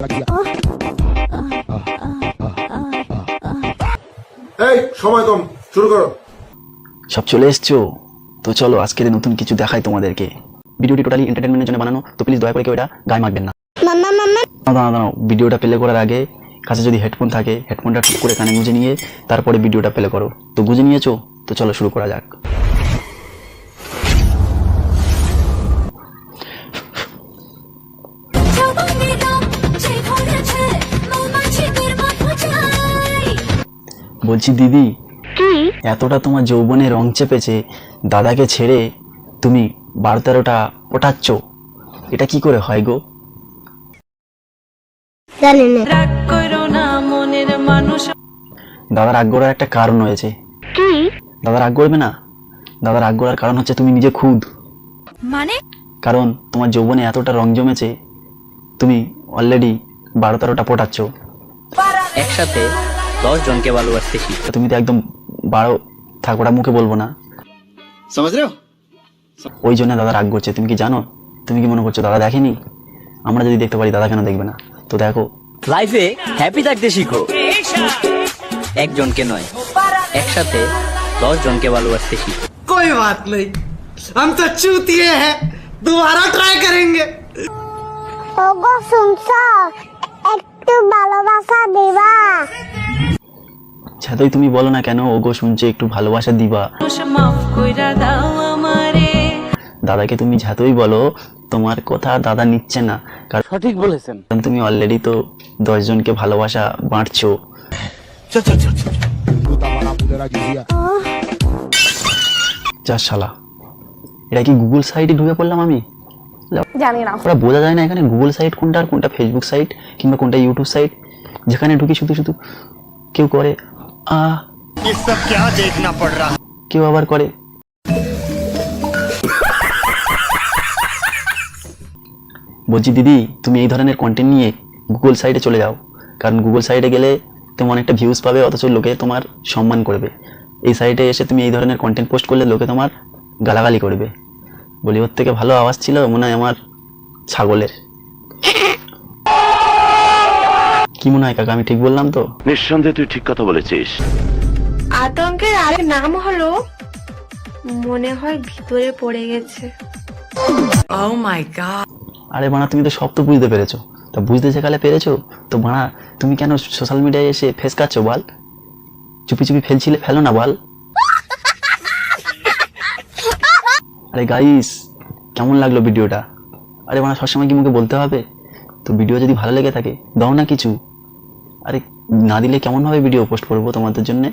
এই সময় কম শুরু করো। সব চলে এসছো? তো চলো আজকের নতুন কিছু দেখাই তোমাদেরকে। ভিডিওটি টোটালি এন্টারটেনমেন্টের জন্য বানানো তো প্লিজ দয়া করে কেউ এটা গায়ে মাখবেন না। দাঁড়াও দাঁড়াও দাঁড়াও ভিডিওটা প্লে করার আগে কাছে যদি হেডফোন থাকে হেডফোনটা ঠিক করে কানে গুঁজে নিয়ে তারপরে ভিডিওটা প্লে করো। তো গুঁজে নিয়েছো? তো চলো শুরু করা যাক। বলছি দিদি কি? এতটা তোমার যৌবনে রং চেপেছে দাদাকে ছেড়ে তুমি বারো তেরোটা ওঠাচ্ছ এটা কি করে হয় গো? রাগ না মনের দাদার রাগ করার একটা কারণ রয়েছে। দাদা রাগ করবে না। দাদার রাগ করার কারণ হচ্ছে তুমি নিজে খুদ। মানে? কারণ তোমার যৌবনে এতটা রং জমেছে তুমি অলরেডি বারো তেরোটা পটাচ্ছ একসাথে দশ জনকে ভালোবাসতে শিখো তুমি তো একদম বারো থাক ওটা মুখে বলবো না ওই জন্য দাদা রাগ করছে তুমি কি জানো তুমি কি মনে করছো দাদা দেখেনি আমরা যদি দেখতে পারি দাদা কেন দেখবে না তো দেখো লাইফে হ্যাপি থাকতে শিখো একজনকে নয় একসাথে দশ জনকে ভালোবাসতে শিখো कोई बात नहीं हम तो चूतिए हैं दोबारा ट्राई करेंगे ওগো শুনছ একটু ভালোবাসা দিবা যতই তুমি বলো না কেন? ওগো শুনছে একটু ভালোবাসা দিবা। দাদাকে তুমি যতই বলো তোমার কথা দাদা নিচ্ছে না। কারণ সঠিক বলেছেন। কারণ তুমি অলরেডি তো দশজনকে ভালোবাসা বাঁটছো যা শালা। এটা কি গুগল সাইটে ঢুকে পড়লাম আমি? জানি না। ওরা বোঝা যায় না এখানে গুগল সাইট কোনটা আর কোনটা ফেসবুক সাইট কিংবা কোনটা ইউটিউব সাইট যেখানে ঢুকি শুধু শুধু কেউ করে। আ কেউ আবার করে বলছি দিদি তুমি এই ধরনের কন্টেন্ট নিয়ে গুগল সাইটে চলে যাও কারণ গুগল সাইটে গেলে তুমি অনেকটা ভিউজ পাবে অথচ লোকে তোমার সম্মান করবে। এই সাইটে এসে তুমি এই ধরনের কন্টেন্ট পোস্ট করলে লোকে তোমার গালাগালি করবে। বলি ওর থেকে ভালো আওয়াজ ছিল মনে হয় আমার ছাগলের। কি মনে হয় কাকা আমি ঠিক বললাম তো? নিঃসন্দেহে তুই ঠিক কথা বলেছিস। আতঙ্কের আরেক নাম হলো মনে হয় ভিতরে পড়ে গেছে। ও মাই গড আরে বানা তুমি তো সব তো বুঝতে পেরেছ। তা বুঝতে শেখালে পেরেছ? তো বানা তুমি কেন সোশ্যাল মিডিয়ায় এসে ফেস কাচ্ছো বাল? চুপি চুপি ফেলছিলে ফেলো না বল। আরে গাইস কেমন লাগল ভিডিওটা আরে বানা সবসময় কি মুখে বলতে হবে? তো ভিডিও যদি ভালো লেগে থাকে দাও না কিছু। আরে না দিলে কেমন ভাবে ভিডিও পোস্ট করব তোমাদের জন্যে?